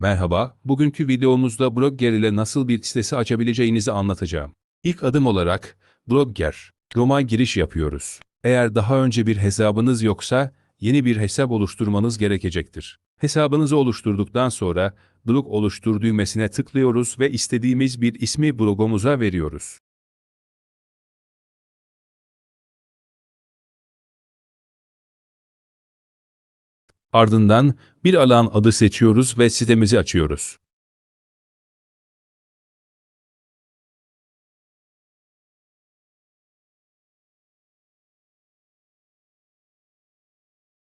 Merhaba, bugünkü videomuzda Blogger ile nasıl bir sitesi açabileceğinizi anlatacağım. İlk adım olarak, Blogger, Roma giriş yapıyoruz. Eğer daha önce bir hesabınız yoksa, yeni bir hesap oluşturmanız gerekecektir. Hesabınızı oluşturduktan sonra, blog oluştur düğmesine tıklıyoruz ve istediğimiz bir ismi blogumuza veriyoruz. Ardından bir alan adı seçiyoruz ve sitemizi açıyoruz.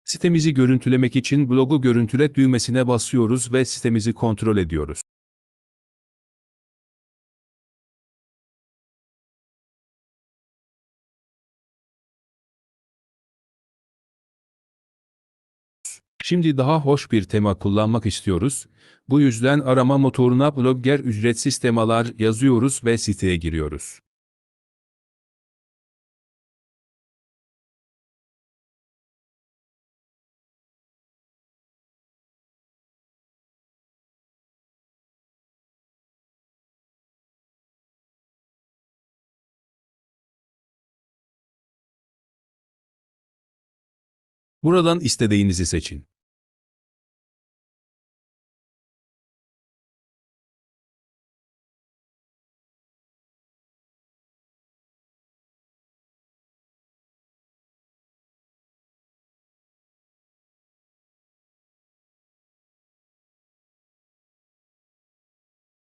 Sitemizi görüntülemek için blogu görüntüle düğmesine basıyoruz ve sitemizi kontrol ediyoruz. Şimdi daha hoş bir tema kullanmak istiyoruz. Bu yüzden arama motoruna Blogger ücretsiz temalar yazıyoruz ve siteye giriyoruz. Buradan istediğinizi seçin.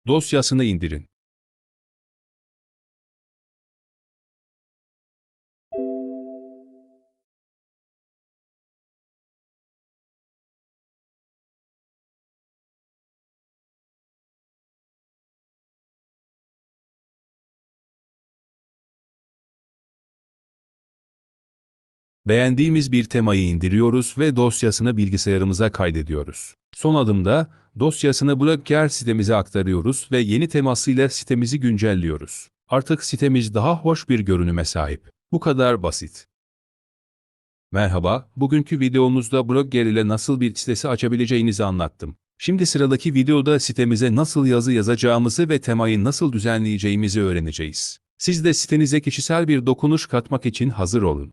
Dosyasını indirin. Beğendiğimiz bir temayı indiriyoruz ve dosyasını bilgisayarımıza kaydediyoruz. Son adımda dosyasını Blogger sitemize aktarıyoruz ve yeni temasıyla sitemizi güncelliyoruz. Artık sitemiz daha hoş bir görünüme sahip. Bu kadar basit. Merhaba, bugünkü videomuzda Blogger ile nasıl bir sitesi açabileceğinizi anlattım. Şimdi sıradaki videoda sitemize nasıl yazı yazacağımızı ve temayı nasıl düzenleyeceğimizi öğreneceğiz. Siz de sitenize kişisel bir dokunuş katmak için hazır olun.